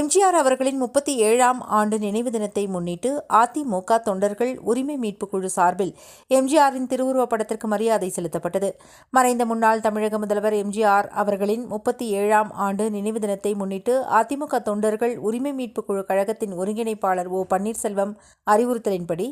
எம்ஜிஆர் அவர்களின் முப்பத்தி ஏழாம் ஆண்டு நினைவு தினத்தை முன்னிட்டு அதிமுக தொண்டர்கள் உரிமை மீட்பு குழு சார்பில் எம்ஜிஆரின் திருவுருவப் படத்திற்கு மரியாதை செலுத்தப்பட்டது. மறைந்த முன்னாள் தமிழக முதல்வர் எம்ஜிஆர் அவர்களின் முப்பத்தி ஏழாம் ஆண்டு நினைவு தினத்தை முன்னிட்டு அதிமுக தொண்டர்கள் உரிமை மீட்பு குழு கழகத்தின் ஒருங்கிணைப்பாளர் ஓ பன்னீர்செல்வம் அறிவுறுத்தலின்படி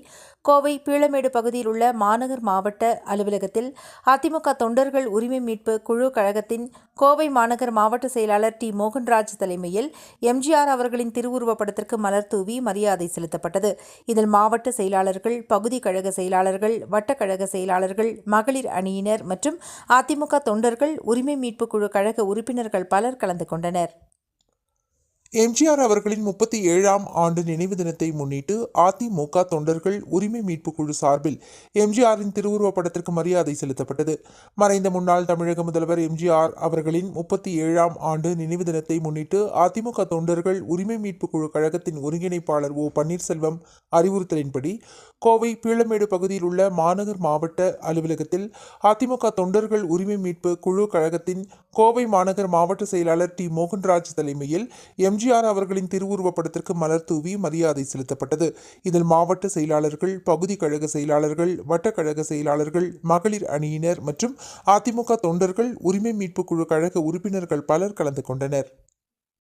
கோவை பீளமேடு பகுதியில் உள்ள மாநகர் மாவட்ட அலுவலகத்தில் அதிமுக தொண்டர்கள் உரிமை மீட்பு குழு கழகத்தின் கோவை மாநகர் மாவட்ட செயலாளர் டி. மோகன்ராஜ் தலைமையில் எம்ஜிஆர் அவர்களின் திருவுருவப் படத்திற்கு மலர் தூவி மரியாதை செலுத்தப்பட்டது. இதில் மாவட்ட செயலாளர்கள் பகுதி கழக செயலாளர்கள் வட்டக்கழக செயலாளர்கள் மகளிர் அணியினர் மற்றும் அதிமுக தொண்டர்கள் உரிமை மீட்புக் குழு கழக உறுப்பினர்கள் பலர் கலந்து கொண்டனர். எம்ஜிஆர் அவர்களின் முப்பத்தி ஏழாம் ஆண்டு நினைவு தினத்தை முன்னிட்டு அதிமுக தொண்டர்கள் உரிமை மீட்பு குழு சார்பில் எம்ஜிஆரின் திருவுருவப் படத்திற்கு மரியாதை செலுத்தப்பட்டது. மறைந்த முன்னாள் தமிழக முதல்வர் எம்ஜிஆர் அவர்களின் முப்பத்தி ஏழாம் ஆண்டு நினைவு தினத்தை முன்னிட்டு அதிமுக தொண்டர்கள் உரிமை மீட்பு குழு கழகத்தின் ஒருங்கிணைப்பாளர் ஓ பன்னீர்செல்வம் அறிவுறுத்தலின்படி கோவை பீளமேடு பகுதியில் உள்ள மாநகர் மாவட்ட அலுவலகத்தில் அதிமுக தொண்டர்கள் உரிமை மீட்பு குழு கழகத்தின் கோவை மாநகர் மாவட்ட செயலாளர் டி. மோகன்ராஜ் தலைமையில் எம்ஜிஆர் அவர்களின் திருவுருவப்படத்திற்கு மலர் தூவி மரியாதை செலுத்தப்பட்டது. இதில் மாவட்ட செயலாளர்கள் பகுதி கழக செயலாளர்கள் வட்டக்கழக செயலாளர்கள் மகளிர் அணியினர் மற்றும் அதிமுக தொண்டர்கள் உரிமை மீட்பு குழு கழக உறுப்பினர்கள் பலர் கலந்து கொண்டனர்.